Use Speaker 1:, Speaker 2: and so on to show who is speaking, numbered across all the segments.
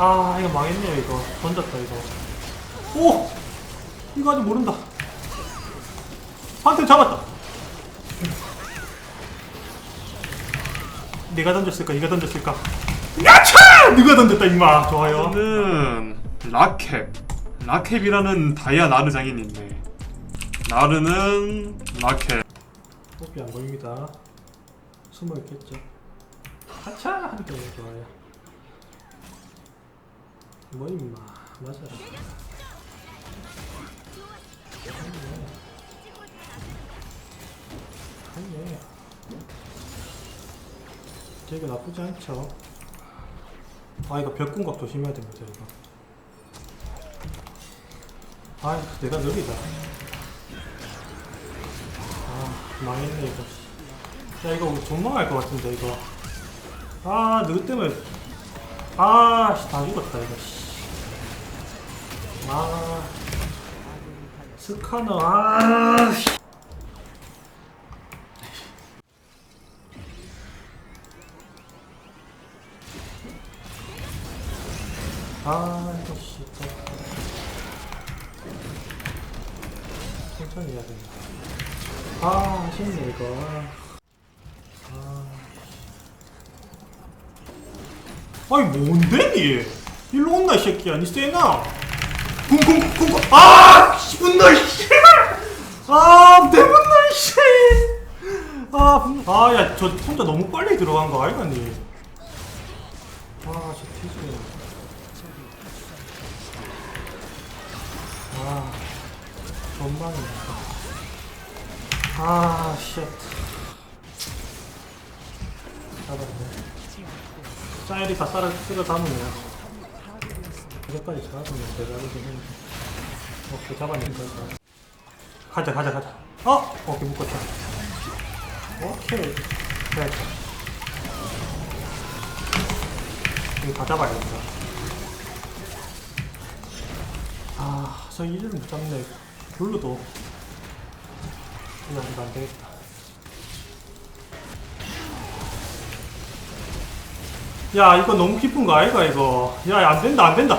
Speaker 1: 아 이거 망했네요 이거. 던졌다 이거. 오! 이거 아직 모른다. 한테 잡았다. 내가 던졌을까? 이가 던졌을까? 야차! 누가 던졌다 임마 좋아요.
Speaker 2: 저는 라캡. 라캡이라는 다이아 나르 있네. 나르는 라캡.
Speaker 1: 뽀삐 안 보입니다. 숨어 있겠죠? 하차! 하니까 좋아요 뭐 임마. 맞아라. 아니네. 되게 나쁘지 않죠. 아 이거 벽궁각 조심해야 됩니다 이거. 아 내가 느리다. 아 망했네 이거. 야 이거 존망할 것 같은데 이거. 아 누구 때문에 아다 죽었다 이거 씨. 아 스카너 아 씨. 아 이거 진짜 천천히 해야 된다 아 아쉽네 이거 아니 뭔데 니 일로 온나 이 새끼야. 니 세나? 쿵쿵쿵쿵. 아 분노 아 대분노 씨아아야 저 혼자 너무 빨리 들어간 거 아이가 니? 아저 티지 아 아, 쉣. 잡았네. 짜일이 다 썰어, 쓸어 담으네요. 이것까지 잡으면 대단하긴 했는데. 오케이, 잡았네, 거기서. 가자, 가자, 가자. 어? 오케이, 묶었다. 오케이. 됐다. 이거 다 잡아야겠다. 아, 저 이를 못 잡네. 블루도. 이거 안 되겠다. 야, 이거 너무 깊은 거 아이가, 이거. 야, 안 된다, 안 된다.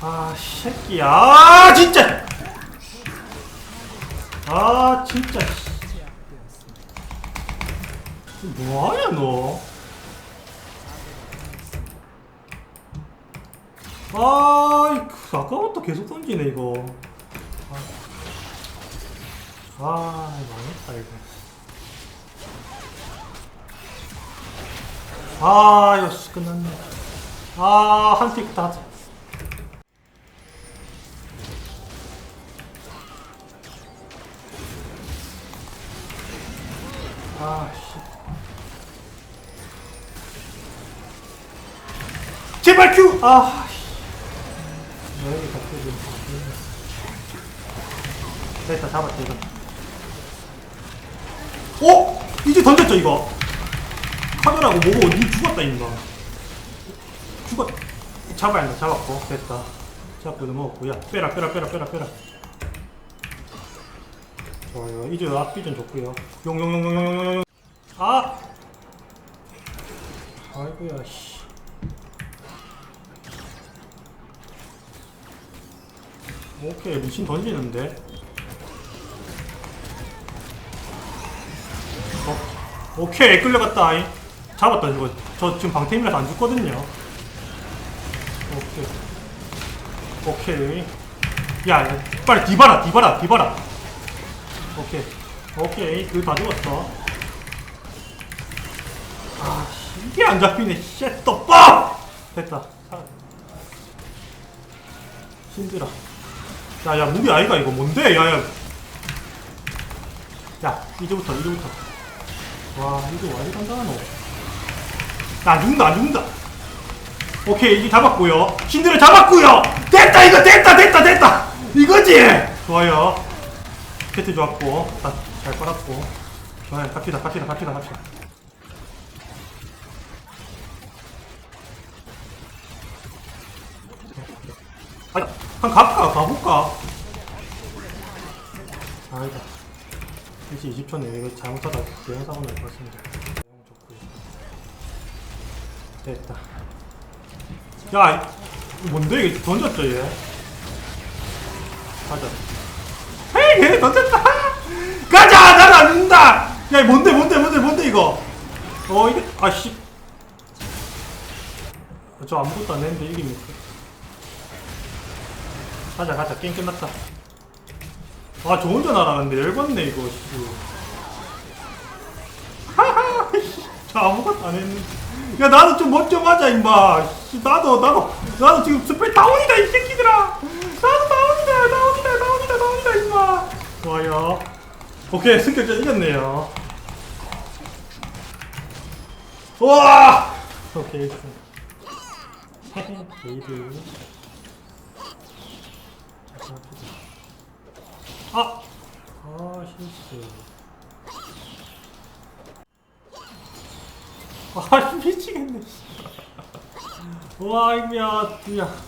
Speaker 1: 아, 새끼야. 아, 진짜! 아, 진짜. 씨. 뭐하냐, 너? 아, 이 아까부터 계속 던지네, 이거. 아, 망했다, 이거. 아, 씨, 끝났네. 아, 한틱 다. 아, 씨. 제발 큐! 아, 씨. 여기 갑자기. 됐다, 잡았다, 이거. 어? 이제 던졌죠 이거 카메라고 뭐고 니 죽었다 인가 죽었 잡아야 한다 잡았고. 됐다. 잡고 넘어갔고 야 빼라 빼라 빼라 빼라 빼라. 좋아요. 이제 앞비전 좋고요. 용용용용용용용. 아! 아이고야 씨. 오케이 미친 던지는데. 어, 오케이 끌려갔다 아이. 잡았다. 이거 저 지금 방템이라서 안 죽거든요. 오케이. 오케이. 야, 야 빨리 디바라 디바라 디바라. 오케이. 오케이. 그거 다 죽었어. 아 씨, 이게 안 잡히네. 빡! 됐다. 사- 힘들어. 야야 무기 아이가 이거 뭔데? 야야. 야 이제부터 이제부터. 와 이거 와 이리 간단하노 나안 죽는다 안 죽는다. 오케이 이제 잡았고요. 신들을 잡았고요. 됐다 이거 됐다 됐다 됐다. 이거지? 좋아요. 캐트 좋았고 다잘 빨았고. 좋아요. 갑시다 갑시다 갑시다 갑시다. 아니 한 갈까? 가볼까? 아니다 1시 20초 내에 잘못하다 대형 사고 날 것 같습니다. 됐다. 야, 뭔데 이게 던졌죠 얘? 가자. 헤이, 얘 던졌다. 가자, 나는 안 죽는다. 야, 뭔데, 뭔데, 뭔데, 뭔데 이거? 어, 이게 아씨. 저 아무것도 안 했는데 이깁니까? 가자, 가자. 게임 끝났다. 아, 저 혼자 날아가는데 열받네 이거. 씨. 하하, 저 아무것도 안 했는데. 야, 나도 좀멋좀 하자, 임마. 씨, 나도, 나도, 나도 지금 스펠 다운이다, 이 새끼들아. 나도 다운이다, 다운이다, 다운이다, 다운이다, 임마. 좋아요. 오케이, 승격자 이겼네요. 와! 오케이. 게이드. 아! 아, 실수. 아, 미치겠네. 씨. 와, 이거야, 야.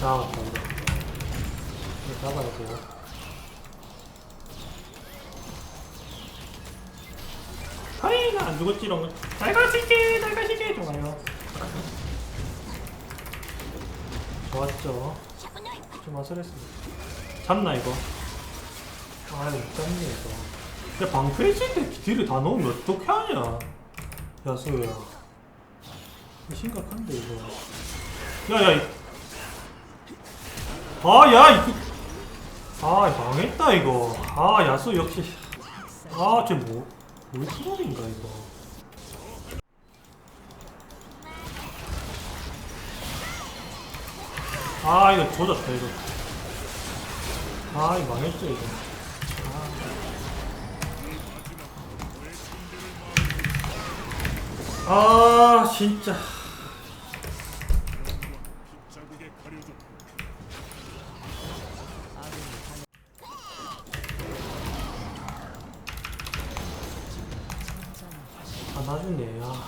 Speaker 1: 이거. 이거 잡아야 돼요. 하이, 나안 죽었지롱. 잘 가시지, 잘 가시지. 좋아요. 좋았죠. 좀 아슬했습니다. 잡나, 이거? 아유, 못 잡네, 이거. 야, 방패지 때 딜을 다 넣으면 어떻게 하냐? 이거 심각한데, 이거. 야, 야, 이. 아, 야, 이. 아, 망했다, 이거. 아, 야수 역시. 아, 쟤 뭐, 뭘 트롤인가, 이거. 아, 이거 조졌다, 이거. 아, 이거 망했죠, 이거. 아, 진짜. 아, 나중에, 아.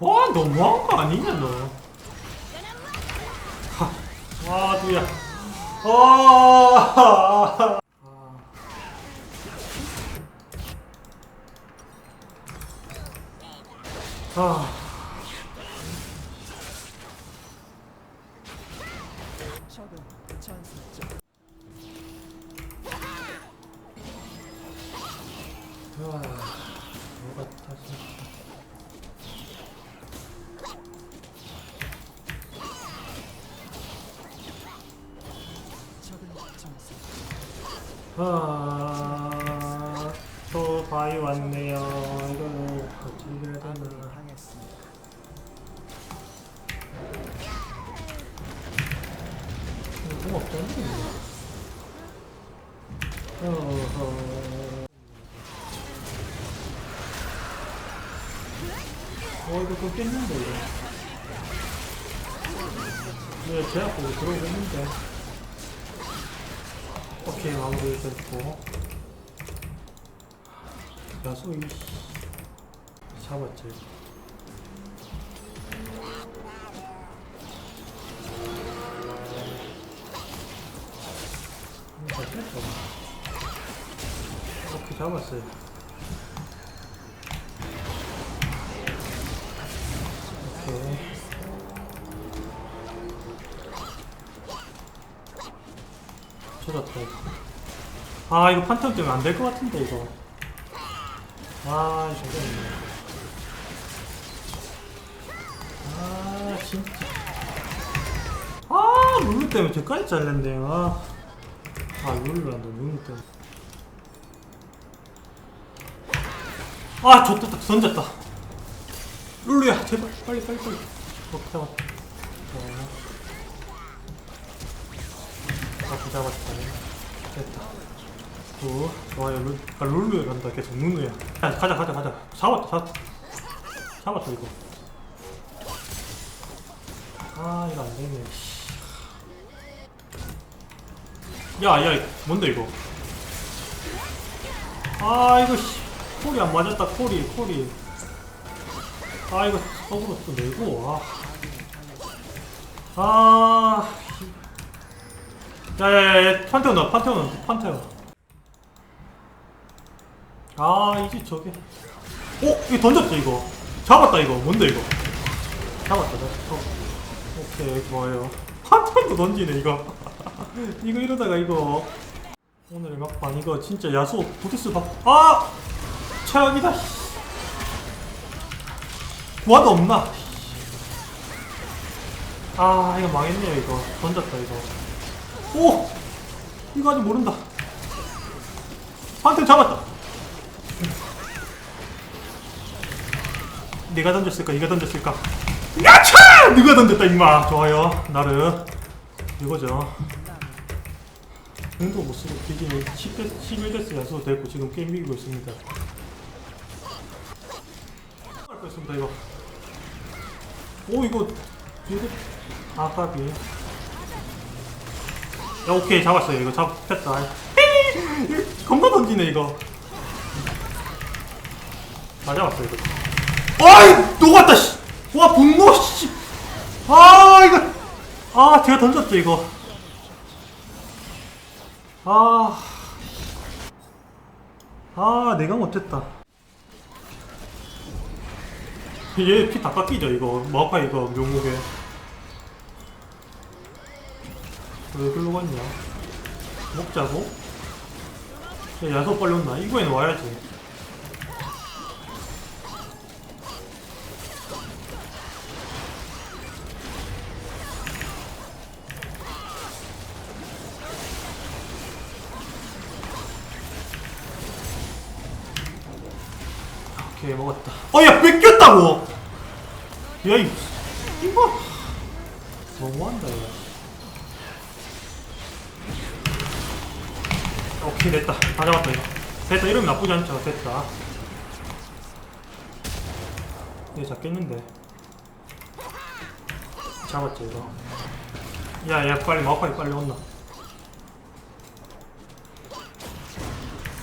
Speaker 1: 와, 너무한 거 아니냐, 너. 하, 와, 누야. 아. 아. 아, 뭐가 다시. 아, 또 바위 왔네요. 이거는 어떻게 해야 되나. 어허. 어, 이거 끊겠는데, 이거. 네, 제압 보고 들어오고 있는데. 오케이, 마무리 됐고. 야수, 이 잡았지. 뺐어. 오케이, 잡았어요. 오케이. 찾았다. 아, 이거 판테온 때문에 안 될 것 같은데, 이거. 아, 되겠네. 아, 진짜. 아, 룰루 때문에 저까지 잘렸네요. 아, 아 룰루란다, 룰루 때문에. 아, 딱 던졌다. 룰루야, 제발, 빨리, 빨리, 빨리. 오케이, 잡았다. 아, 잡았다. 됐다. 오, 좋아요. 룰, 아, 룰루에 간다. 계속 누누야. 야, 가자, 가자, 가자. 잡았다, 잡았다. 잡았다, 이거. 아, 이거 안 되네. 야, 야, 뭔데, 이거? 아, 이거, 씨. 콜이 안 맞았다, 콜이, 콜이. 아, 이거, 속으로 또 내고, 아. 아. 씨. 야, 야, 야, 야, 판테온 나, 판테온 나, 판테온. 아 이제 저게 오 이거 던졌죠 이거 잡았다 이거 뭔데 이거 잡았다 잡았다 오케이 좋아요 한 턴도 던지네 이거 이거 이러다가 이거. 오늘의 막판 이거 진짜 야수 부티스 박아! 최악이다 와도 없나? 아 이거 망했네요 이거. 던졌다 이거. 오! 이거 아직 모른다. 한테 잡았다. 내가 던졌을까? 네가 던졌을까? 야차! 누가 던졌다 임마. 좋아요. 나를 이거죠 공도 못 쓰고 비기는 10대, 11대스 야수 됐고 지금 게임 이기고 있습니다. 할 뻔했습니다 이거. 오 이거 뒤에 아까비 야 오케이 잡았어요. 이거 잡혔다. 겁나 던지네 이거. 다 잡았어 이거. 아이 녹았다 씨 와 분노 씨 아 이거. 아 제가 던졌죠 이거 아, 아, 내가 못했다. 얘 피 다 깎이죠, 이거. 마오카 이거, 묘목에. 왜 글로 갔냐? 먹자고? 야, 야소 빨리 온나? 이거에는 와야지. 오케이, 먹었다. 어, 야, 뺏겼다고! 야, 이, 이거. 너무한다, 이거. 오케이, 됐다. 다 잡았다, 이거. 됐다, 이러면 나쁘지 않죠. 됐다. 얘 잡겠는데. 잡았죠, 이거. 야, 야, 빨리, 마파이 빨리 온나.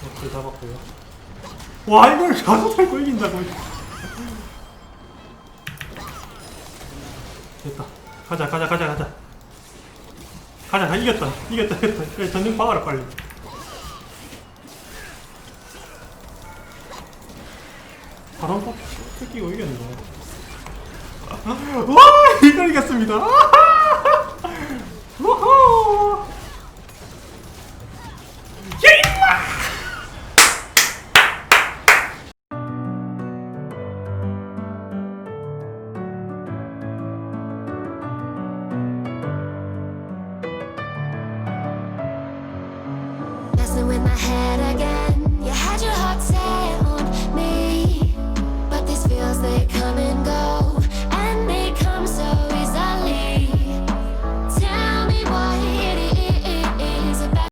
Speaker 1: 오케이, 잡았고요. 와 이걸 가서 살고 이긴다고 됐다. 가자 가자 가자 가자. 가자 가 이겼다. 이겼다 이겼다. 그래 전쟁 박아라 빨리. 바람 딱 뜯기고 이겼네. 와 이걸 이겼습니다